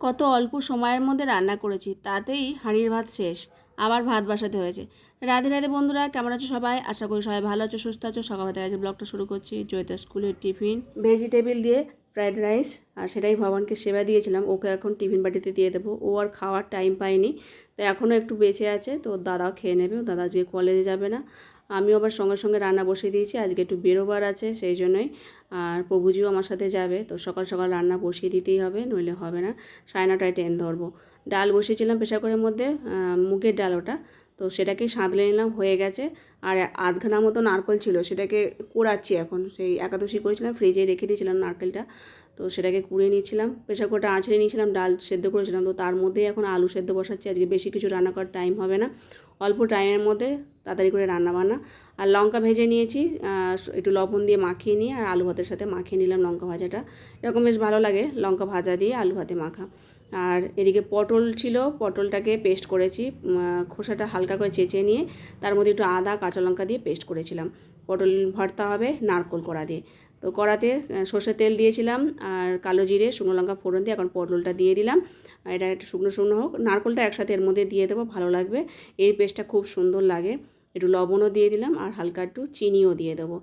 কত অল্প সময়ের মধ্যে রান্না করেছি, তাতেই হাঁড়ির ভাত শেষ, আবার ভাত বাসাতে হয়েছে। রাধে রাধে বন্ধুরা, কেমন আছো সবাই? আশা করি সবাই ভালো আছো, সুস্থ আছো। সকাল থেকে আজকে ব্লগটা শুরু করছি জয়িতা স্কুলের টিফিন। ভেজিটেবিল দিয়ে ফ্রায়েড রাইস আর সেটাই ভবানকে সেবা দিয়েছিলাম, ওকে এখন টিফিন বাটিতে দিয়ে দেবো। ও আর খাওয়ার টাইম পায়নি, তো এখনও একটু বেঁচে আছে, তো দাদাও খেয়ে নেবে দাদা আজকে কলেজে যাবে না। আমিও আবার সঙ্গে সঙ্গে রান্না বসিয়ে দিয়েছি। আজকে একটু বেরোবার আছে, সেই জন্যই। আর প্রভুজিও আমার সাথে যাবে, তো সকাল সকাল রান্না বসিয়ে দিতেই হবে, নইলে হবে না। সাড়ে নটায় ট্রেন ধরবো। ডাল বসিয়েছিলাম প্রেশার মধ্যে মুগের ডাল ওটা। তো সেটাকে সাঁতলে নিলাম, হয়ে গেছে। আর আধখানা মতো নারকল ছিল, সেটাকে কুড়াচ্ছি এখন। সেই একাদশী করেছিলাম, ফ্রিজে রেখে দিয়েছিলাম নারকেলটা। তো সেটাকে কুড়ে নিয়েছিলাম প্রেশার কুকারটা আঁচড়ে নিয়েছিলাম, ডাল সেদ্ধ করেছিলাম। তো তার মধ্যেই এখন আলু সেদ্ধ বসাচ্ছি। আজকে বেশি কিছু রান্না করার টাইম হবে না। অল্প টাইমের মধ্যে তাড়াতাড়ি করে রান্না বান্না। আর লঙ্কা ভেজে নিয়েছি একটু লবণ দিয়ে মাখিয়ে নিয়ে আর আলু ভাতের সাথে মাখিয়ে নিলাম লঙ্কা ভাজাটা। এরকম বেশ ভালো লাগে লঙ্কা ভাজা দিয়ে আলু ভাতে মাখা। আর এদিকে পটল ছিল, পটলটাকে পেস্ট করেছি খোসাটা হালকা করে চেঁচে নিয়ে তার মধ্যে একটু আদা, কাঁচা লঙ্কা দিয়ে পেস্ট করেছিলাম। পটল ভর্তা হবে নারকোল কড়া দিয়ে। তো কড়াতে সর্ষের তেল দিয়েছিলাম আর কালো জিরে, শুকনো লঙ্কা ফোড়ন দিয়ে এখন পটলটা দিয়ে দিলাম। এটা একটু শুকনো শুকনো হোক। নারকোলটা একসাথে এর মধ্যে দিয়ে দেবো, ভালো লাগবে। এই পেস্টটা খুব সুন্দর লাগে। একটু লবণও দিয়ে দিলাম আর হালকা একটু চিনিও দিয়ে দেবো।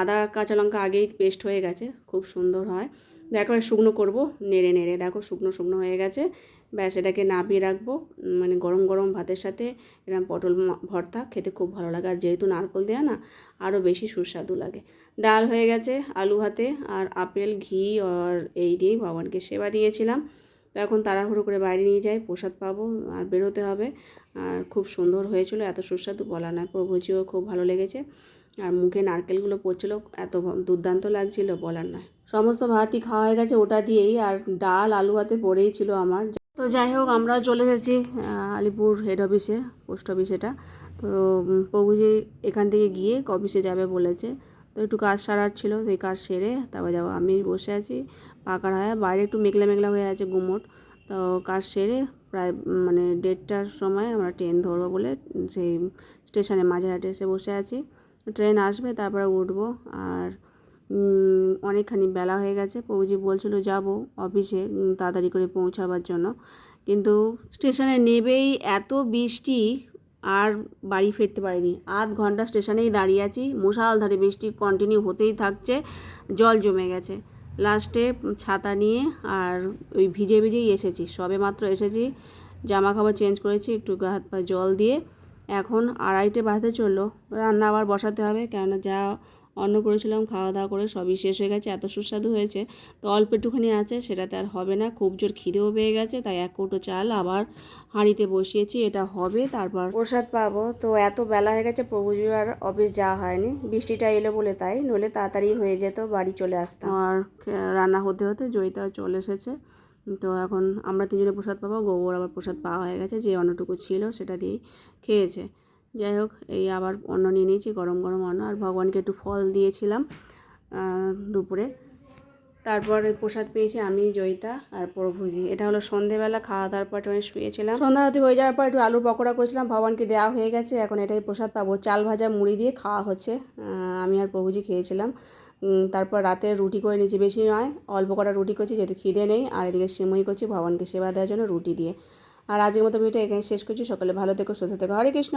আদা, কাঁচা লঙ্কা আগেই পেস্ট হয়ে গেছে, খুব সুন্দর হয়। দেখো শুকনো করব, নেড়ে নেড়ে। দেখো, শুকনো শুকনো হয়ে গেছে। ব্যাস, এটাকে নাবিয়ে রাখব। মানে গরম গরম ভাতের সাথে এরকম পটল ভর্তা খেতে খুব ভালো লাগে। আর যেহেতু নারকল দেয়া না, আরও বেশি সুস্বাদু লাগে। ডাল হয়ে গেছে আলু ভাতে। আর আপেল, ঘি, আর এই দিয়েই ভগবানকে সেবা দিয়েছিলাম। তো এখন তাড়াহুড়ো করে বাইরে নিয়ে যাই, প্রসাদ পাবো আর বেরোতে হবে। আর খুব সুন্দর হয়েছিল, এত সুস্বাদু বলা নয়। প্রভুজিও খুব ভালো লেগেছে। আর মুখে নারকেলগুলো পড়ছিল, এত দুর্দান্ত লাগছিল বলার নয়। সমস্ত ভাতই খাওয়া হয়ে গেছে ওটা দিয়েই, আর ডাল আলু ভাতে পড়েই ছিল আমার। তো যাই হোক, আমরাও চলে এসেছি আলিপুর হেড অফিসে পোস্ট অফিস এটা। তো প্রভুজি এখান থেকে গিয়ে অফিসে যাবে বলেছে। তো একটু কাজ সারার ছিল, সেই কাজ সেরে তারপর যাব। আমি বসে আছি পাকার হয়, বাইরে একটু মেঘলা মেঘলা হয়ে আছে গুমোট। তো কাজ সেরে প্রায় মানে দেড়টার সময় আমরা ট্রেন ধরবো বলে সেই স্টেশনে মাঝেরহাটে এসে বসে আছি। ট্রেন আসবে, তারপরে উঠবো আর অনেকখানি বেলা হয়ে গেছে। প্রভুজি বলছিল যাব অফিসে তাড়াতাড়ি করে পৌঁছাবার জন্য। কিন্তু স্টেশনে নেবেই এত বৃষ্টি আর বাড়ি ফিরতে পারিনি। আধ ঘণ্টা স্টেশনেই দাঁড়িয়ে আছি। মশাল ধারে বৃষ্টি কন্টিনিউ হতেই থাকছে, জল জমে গেছে। লাস্টে ছাতা নিয়ে আর ওই ভিজে ভিজেই এসেছি। সবে মাত্র এসেছি জামা কাপড় চেঞ্জ করেছি, একটু গা হাত পা জল দিয়ে। এখন আড়াইটে বাজতে চলল, রান্না আবার বসাতে হবে, কেননা যা অন্ন করেছিলাম খাওয়া দাওয়া করে সবই শেষ হয়ে গেছে এত সুস্বাদু হয়েছে। তো অল্প একটুখানি আছে সেটাতে আর হবে না খুব জোর খিদেও পেয়ে গেছে তাই এক কৌটো চাল আবার হাঁড়িতে বসিয়েছি এটা হবে তারপর প্রসাদ পাবো। তো এত বেলা হয়ে গেছে প্রভুজির আর অফিস যাওয়া হয়নি বৃষ্টিটা এলো বলে তাই নইলে তাড়াতাড়ি হয়ে যেত বাড়ি চলে আসতাম। আর রান্না হতে হতে জয়িতা চলে এসেছে। তো এখন আমরা তিনজনে প্রসাদ পাবো গোবর আবার প্রসাদ পাওয়া হয়ে গেছে যে অন্নটুকু ছিল সেটা দিয়েই খেয়েছে। যাই হোক, এই আবার অন্ন নিয়ে নিয়েছি, গরম গরম অন্ন। আর ভগবানকে একটু ফল দিয়েছিলাম দুপুরে। তারপরে প্রসাদ পেয়েছি আমি, জয়িতা আর প্রভুজি। এটা হলো সন্ধেবেলা খাওয়া দাওয়ার পর একটু শুয়েছিলাম। সন্ধ্যারতি হয়ে যাওয়ার পর একটু আলু পকোড়া করেছিলাম, ভগবানকে দেওয়া হয়ে গেছে। এখন এটাই প্রসাদ পাবো। চাল ভাজা, মুড়ি দিয়ে খাওয়া হচ্ছে। আমি আর প্রভুজি খেয়েছিলাম। তারপর রাতে রুটি করে নিয়েছি, বেশি নয়। অল্প কটা রুটি করছি, যেহেতু খিদে নেই। আর এদিকে সিমই করছি, ভগবানকে সেবা দেওয়ার জন্য রুটি দিয়ে। আর আজকের মতো ভিডিও এখানে শেষ করছি। সকালে ভালো থেকো, সুস্থ থেকো। হরে কৃষ্ণ!